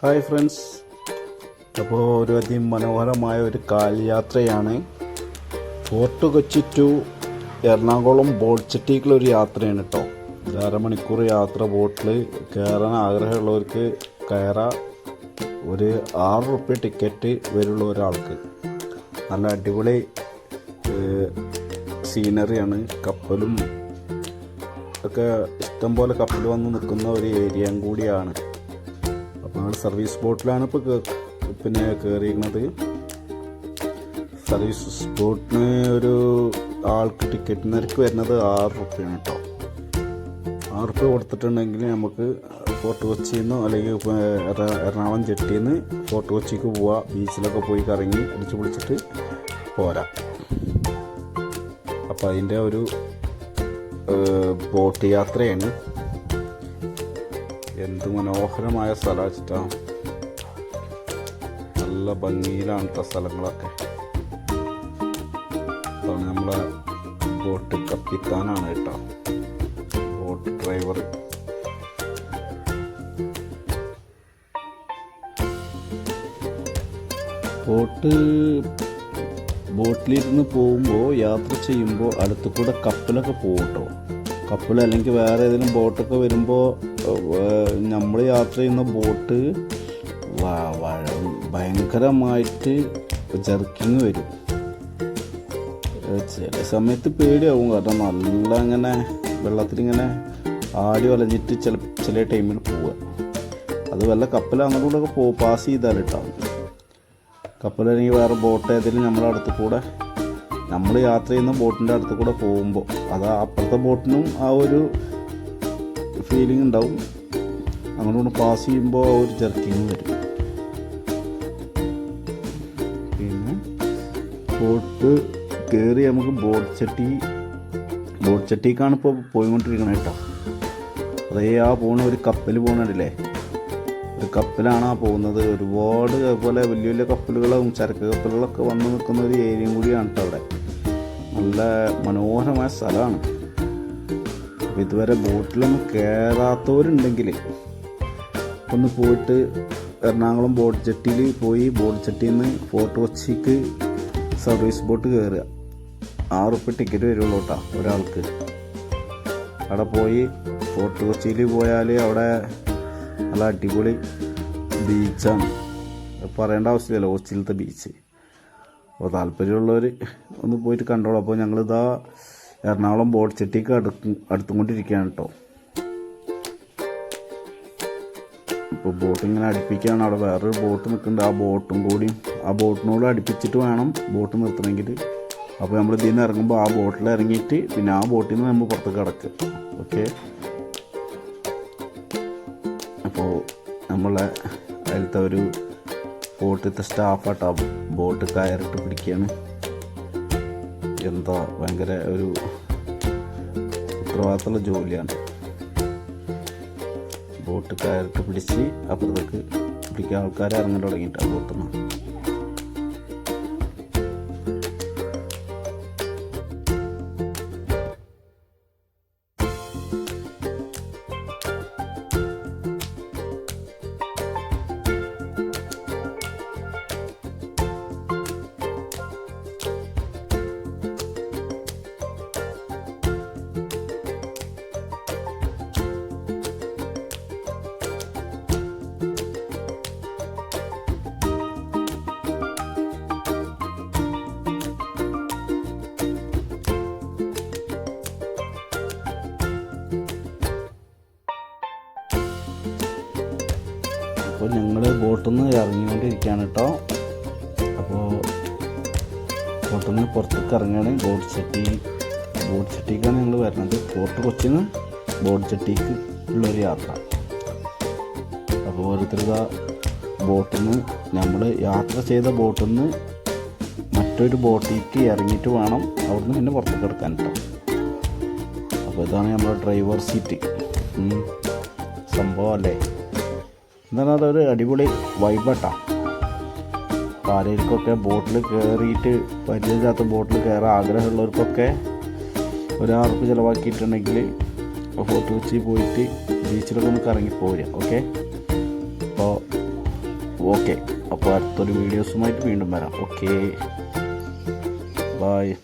Hi friends. അപ്പോൾ ഒരു അതിമനോഹരമായ ഒരു കാൽയാത്രയാണ്. Fort Kochi to Ernakulam boat ചെട്ടിക്കുള്ള ഒരു യാത്രയാണ് കേട്ടോ. അരമണിക്കൂർ യാത്ര ബോട്ടിൽ കയറാൻ ആഗ്രഹമുള്ളവർക്ക് കയറാം. ഒരു ആറ് റുപ്യ ടിക്കറ്റ് വരുള്ള ഒരാൾക്ക്. നല്ല അടിപൊളി സീനറിയാണ്. കപ്പലും ഒക്കെ ഇഷ്ടംപോലെ കപ്പൽ വന്ന് നിൽക്കുന്ന ഒരു ഏരിയയും കൂടിയാണ്. നമ്മൾ സർവീസ് ബോട്ടിലാണ് ഇപ്പോൾ പിന്നെ കയറിയിരുന്നത് സർവീസ് ബോട്ടിന് ഒരു ആൾക്ക് ടിക്കറ്റ് നിരക്ക് വരുന്നത് ആറ് റുപ്യാണ് കേട്ടോ. ആറ് റുപ്യ കൊടുത്തിട്ടുണ്ടെങ്കിൽ നമുക്ക് ഫോർട്ട് കൊച്ചിയിൽ നിന്നോ അല്ലെങ്കിൽ എറണാകുളം ജെട്ടിയിൽ നിന്ന് ഫോർട്ട് കൊച്ചിക്ക് പോവാം. ബീച്ചിലൊക്കെ പോയി കറങ്ങി അടിച്ചു പൊളിച്ചിട്ട് പോരാം. അപ്പോൾ അതിന്റെ ഒരു ബോട്ട് യാത്രയാണ്. എന്ത് മനോഹരമായ സ്ഥലമാണ് നല്ല ഭംഗിയിലാണ് കേട്ടോ സ്ഥലങ്ങളൊക്കെ. അതാണ് നമ്മളെ ബോട്ട് കപ്പിത്താനാണ് കേട്ടോ ബോട്ട് ഡ്രൈവർ ബോട്ട് ബോട്ടിലിരുന്ന് പോകുമ്പോൾ യാത്ര ചെയ്യുമ്പോൾ അടുത്ത് കൂടെ കപ്പലൊക്കെ പോകും കപ്പൽ അല്ലെങ്കിൽ വേറെ ഏതെങ്കിലും ബോട്ടൊക്കെ വരുമ്പോൾ നമ്മൾ യാത്ര ചെയ്യുന്ന ബോട്ട് ഭയങ്കരമായിട്ട് ജർക്കിങ് വരും. ചില സമയത്ത് പേടിയാവും. കാരണം നല്ല ഇങ്ങനെ വെള്ളത്തിലിങ്ങനെ ആടി വലഞ്ഞിട്ട് ചില ചില ടൈമിൽ പോവുക. അത് വല്ല കപ്പൽ അങ്ങോട്ടും കൂടെ പോ പാസ് ചെയ്താലിട്ടാവും കപ്പൽ കപ്പലല്ലെങ്കിൽ വേറെ ബോട്ട് ഏതെങ്കിലും നമ്മളടുത്ത് കൂടെ നമ്മൾ യാത്ര ചെയ്യുന്ന ബോട്ടിന്റെ അടുത്ത് കൂടെ പോകുമ്പോൾ അത് അപ്പുറത്തെ ബോട്ടിനും ആ ഒരു ഫീലിംഗ് ഉണ്ടാവും. അങ്ങോട്ട് പാസ് ചെയ്യുമ്പോൾ ആ ഒരു ജർക്കിങ് വരും. പിന്നെ ബോട്ട് കയറി നമുക്ക് ബോട്ട് ചട്ടി ബോട്ട് ചട്ടിക്കാണ് ഇപ്പോൾ പോയിക്കൊണ്ടിരിക്കണത് കേട്ടോ. അതേ ആ പോണ ഒരു കപ്പൽ പോകണില്ലേ ഒരു കപ്പലാണ് ആ പോകുന്നത്. ഒരുപാട് അതുപോലെ വലിയ വലിയ കപ്പലുകളും ചരക്ക് കപ്പലുകളൊക്കെ വന്ന് നിൽക്കുന്ന ഒരു ഏരിയയും കൂടിയാണ് കേട്ടോ അവിടെ. നല്ല മനോഹരമായ സ്ഥലമാണ്. അപ്പോൾ ഇതുവരെ ബോട്ടിലൊന്നും കയറാത്തവരുണ്ടെങ്കിൽ ഒന്ന് പോയിട്ട് എറണാകുളം ബോട്ട് ജെട്ടിയിൽ പോയി ബോട്ട് ജെട്ടിയിൽ നിന്ന് ഫോർട്ട് കൊച്ചിക്ക് സർവീസ് ബോട്ട് കയറുക ആറ് ഉപ്പ് ടിക്കറ്റ് വരുള്ളൂ കേട്ടോ ഒരാൾക്ക്. അവിടെ പോയി ഫോർട്ട് കൊച്ചിയിൽ പോയാൽ അവിടെ നല്ല അടിപൊളി ബീച്ചാണ് പറയേണ്ട ആവശ്യമില്ലല്ലോ കൊച്ചിയിലത്തെ ബീച്ച് അപ്പോൾ താല്പര്യമുള്ളവർ ഒന്ന് പോയിട്ട് കണ്ടോളൂ. അപ്പോൾ ഞങ്ങളിതാ എറണാകുളം ബോട്ട് ചെട്ടിക്ക് അടുക്കും അടുത്തുകൊണ്ടിരിക്കുകയാണ് കേട്ടോ ഇപ്പോൾ ബോട്ട് ഇങ്ങനെ അടുപ്പിക്കുകയാണ്. അവിടെ വേറൊരു ബോട്ട് നിൽക്കുന്നുണ്ട്. ആ ബോട്ടും കൂടി ആ ബോട്ടിനോട് അടുപ്പിച്ചിട്ട് വേണം ബോട്ട് നിർത്തണമെങ്കിൽ അപ്പോൾ നമ്മൾ ഇതിൽ നിന്ന് ഇറങ്ങുമ്പോൾ ആ ബോട്ടിൽ ഇറങ്ങിയിട്ട് പിന്നെ ആ ബോട്ടിൽ നിന്ന് നമ്മൾ പുറത്തേക്ക് കിടക്കുക ഓക്കെ അപ്പോൾ നമ്മളെ അതിലത്തെ ഒരു ബോട്ടിലത്തെ സ്റ്റാഫാട്ടോ. ബോട്ട് കയറിട്ട് പിടിക്കുകയാണ് എന്താ ഭയങ്കര ഒരു ഉത്തരവാദിത്തമുള്ള ജോലിയാണ്. ബോട്ട് കയറിട്ട് പിടിച്ച് അപ്പുറത്തേക്ക് പിടിക്കാൻ ആൾക്കാർ ഇറങ്ങാൻ തുടങ്ങിയിട്ടാണ് ആ ബോട്ടിൽ നിന്ന് അപ്പോൾ ഞങ്ങൾ ബോട്ടിൽ നിന്ന് ഇറങ്ങിക്കൊണ്ടിരിക്കുകയാണ് കേട്ടോ. അപ്പോൾ ബോട്ടിൽ നിന്ന് പുറത്തേക്ക് ഇറങ്ങുകയാണ്. ബോട്ട് ചട്ടി ബോട്ട് ചട്ടിക്കാണ് ഞങ്ങൾ വരുന്നത്. ഫോർട്ട് കൊച്ചിന് ബോട്ട് ചട്ടിക്ക് ഉള്ളൊരു യാത്ര. അപ്പോൾ ഓരോരുത്തരുടെ ബോട്ടിൽ നിന്ന് നമ്മൾ യാത്ര ചെയ്ത ബോട്ടിൽ നിന്ന് മറ്റൊരു ബോട്ടിലേക്ക് ഇറങ്ങിയിട്ട് വേണം അവിടുന്ന് പിന്നെ പുറത്തേക്ക് എടുക്കാൻ കേട്ടോ. അപ്പോൾ ഇതാണ് നമ്മുടെ ഡ്രൈവർ സീറ്റ്. ഉം. എന്താണ് അതൊരു അടിപൊളി വൈബട്ടാണ് ആരെയൊക്കെ ബോട്ടിൽ കയറിയിട്ട് പരിചയമില്ലാത്ത ബോട്ടിൽ കയറാൻ ആഗ്രഹമുള്ളവർക്കൊക്കെ ഒരാൾക്ക് ചിലവാക്കിയിട്ടുണ്ടെങ്കിൽ ഫോർട്ട് കൊച്ചി പോയിട്ട് ബീച്ചിലൊക്കെ ഒന്ന് കറങ്ങി പോരുക ഓക്കെ അപ്പോൾ ഓക്കെ അപ്പോൾ അടുത്തൊരു വീഡിയോസുമായിട്ട് വീണ്ടും വരാം ഓക്കെ ബായ്